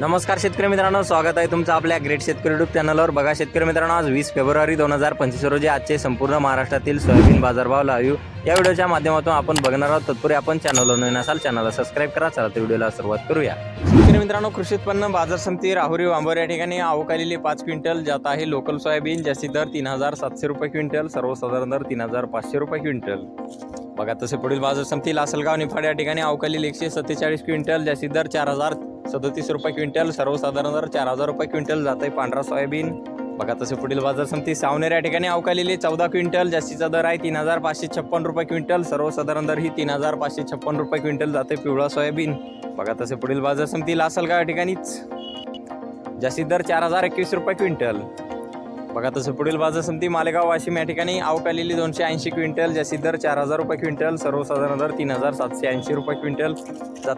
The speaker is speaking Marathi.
नमस्कार शेतकरी मित्रांनो स्वागत आहे तुमचं आपल्या ग्रेट शेतकरी युट्यूब चॅनलवर बघा शेतकरी मित्रांनो आज वीस फेब्रुवारी दोन हजार पंचवीस रोजी आजचे संपूर्ण महाराष्ट्रातील सोयाबीन बाजारभाव लाईव्ह या व्हिडिओच्या माध्यमातून आपण बघणार आहोत तत्पूर्वी आपण चॅनलवर नवीन असाल चॅनलला सबस्क्राईब करा चला तर व्हिडिओला सुरुवात करूया. शेतकरी मित्रांनो कृषी उत्पन्न बाजार समिती राहुरी वांबर या ठिकाणी आवक आलेली पाच क्विंटल. ज्यात आहे लोकल सोयाबीन जास्ती दर तीन हजार सातशे रुपये क्विंटल सर्वसाधारण दर तीन हजार पाचशे रुपये क्विंटल. बघा तसे पुढील बाजार समिती लासलगाव निफाड या ठिकाणी अवकालील एकशे सत्तेचाळीस क्विंटल ज्याची दर चार हजार सदोतीस रुपये क्विंटल सर्वसाधारण दर चार हजार रुपये क्विंटल जात आहे पांढरा सोयाबीन. बघा तसे पुढील बाजार समिती सावनेर या ठिकाणी अवकालेली चौदा क्विंटल जास्तीचा दर आहे तीन हजार पाचशे छप्पन रुपये क्विंटल. सर्वसाधारण दर ही तीन हजार पाचशे छप्पन रुपये क्विंटल जाते पिवळा सोयाबीन. बघा तसे पुढील बाजार समिती लासलगाव या ठिकाणीच. जास्तीत दर चार हजार एकवीस रुपये क्विंटल. बघा तसं पुढील बाजार समिती मालेगाव वाशिम या ठिकाणी अवकालेली दोनशे ऐंशी क्विंटल जास्तीत दर चार हजार रुपये क्विंटल. सर्वसाधारण दर तीन हजार सातशे ऐंशी रुपये क्विंटल जाते.